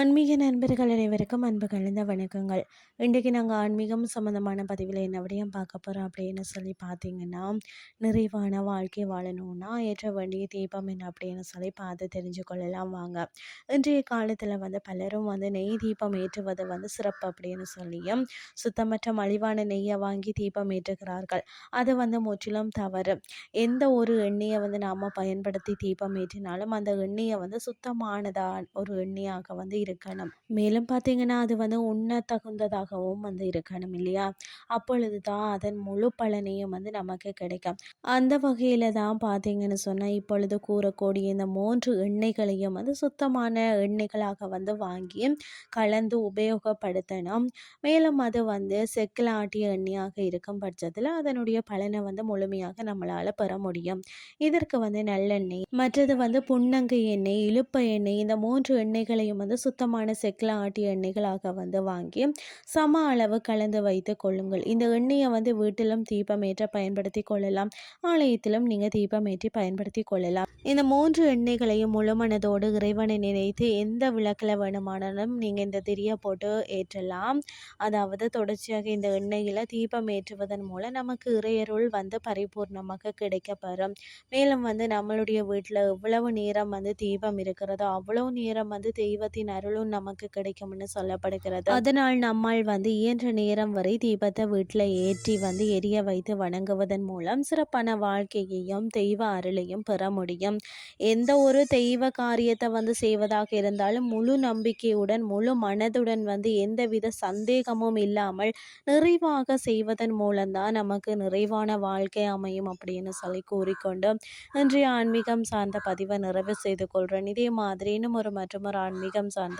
ஆன்மீக நண்பர்கள் அனைவருக்கும் அன்பு கலந்த வணக்கங்கள். இன்றைக்கு நாங்கள் ஆன்மீகம் சம்மந்தமான பதிவில் என்ன விடையும் பார்க்க போகிறோம் அப்படின்னு சொல்லி பார்த்தீங்கன்னா நிறைவான வாழ்க்கை வாழணும்னா ஏற்ற வேண்டிய தீபம் என்ன அப்படின்னு சொல்லி பார்த்து தெரிஞ்சு கொள்ளலாம் வாங்க. இன்றைய காலத்தில் வந்து பலரும் வந்து நெய் தீபம் ஏற்றுவது வந்து சிறப்பு அப்படின்னு சொல்லியும் சுத்தமற்ற மலிவான நெய்யை வாங்கி தீபம் ஏற்றுகிறார்கள். அது வந்து முற்றிலும் தவறு. எந்த ஒரு எண்ணெயை வந்து நாம் பயன்படுத்தி தீபம் ஏற்றினாலும் அந்த எண்ணெயை வந்து சுத்தமானதாக ஒரு எண்ணெயாக வந்து இருக்கணும். மேலும் பார்த்தீங்கன்னா அது வந்து உண்ண தகுந்ததாகவும் வந்து இருக்கணும் இல்லையா? அப்பொழுது தான் அதன் முழு பலனையும் வந்து நமக்கு கிடைக்கும். அந்த வகையில் தான் பார்த்தீங்கன்னு சொன்னால் இப்பொழுது கூறக்கூடிய இந்த மூன்று எண்ணெய்களையும் வந்து சுத்தமான எண்ணெய்களாக வந்து வாங்கி கலந்து உபயோகப்படுத்தணும். மேலும் அது வந்து செக்கில் ஆட்டிய எண்ணெயாக இருக்கும் பட்சத்தில் அதனுடைய பலனை வந்து முழுமையாக நம்மளால் பெற முடியும். இதற்கு வந்து நல்லெண்ணெய் மற்றது வந்து புன்னங்கை எண்ணெய் இழுப்ப எண்ணெய் இந்த மூன்று எண்ணெய்களையும் வந்து சுத்தமான செக்கில் ஆட்டிய எண்ணெய்களாக வந்து வாங்கி சம அளவு கலந்து வைத்து கொள்ளுங்கள். இந்த எண்ணெயை வந்து வீட்டிலும் தீபம் ஏற்ற பயன்படுத்தி கொள்ளலாம். ஆலயத்திலும் நீங்கள் தீபம் ஏற்றி பயன்படுத்தி கொள்ளலாம். இந்த மூன்று எண்ணெய்களையும் முழுமனதோடு இறைவனை நினைத்து எந்த விளக்கில் வேணுமானாலும் நீங்கள் இந்த திரியை போட்டு ஏற்றலாம். அதாவது தொடர்ச்சியாக இந்த எண்ணெயில் தீபம் ஏற்றுவதன் மூலம் நமக்கு இறையருள் வந்து பரிபூர்ணமாக கிடைக்கப்பெறும். மேலும் வந்து நம்மளுடைய வீட்டில் எவ்வளவு நேரம் வந்து தீபம் இருக்கிறதோ அவ்வளவு நேரம் வந்து தெய்வத்தின் அருள் அருளும் நமக்கு கிடைக்கும்னு சொல்லப்படுகிறது. அதனால் நம்மால் வந்து இயன்ற நேரம் வரை தீபத்தை வீட்டில் ஏற்றி வந்து எரிய வைத்து வணங்குவதன் மூலம் சிறப்பான வாழ்க்கையையும் தெய்வ அருளையும் பெற முடியும். எந்த ஒரு தெய்வ காரியத்தை வந்து செய்வதாக இருந்தாலும் முழு நம்பிக்கையுடன் முழு மனதுடன் வந்து எந்தவித சந்தேகமும் இல்லாமல் நிறைவாக செய்வதன் மூலம்தான் நமக்கு நிறைவான வாழ்க்கை அமையும் அப்படின்னு சொல்லி கூறிக்கொண்டு இன்றைய ஆன்மீகம் சார்ந்த பதிவை நிறைவு செய்து கொள்கிறேன் இதே மாதிரி இன்னும் ஒரு மற்றும் ஒரு ஆன்மீகம் சார்ந்த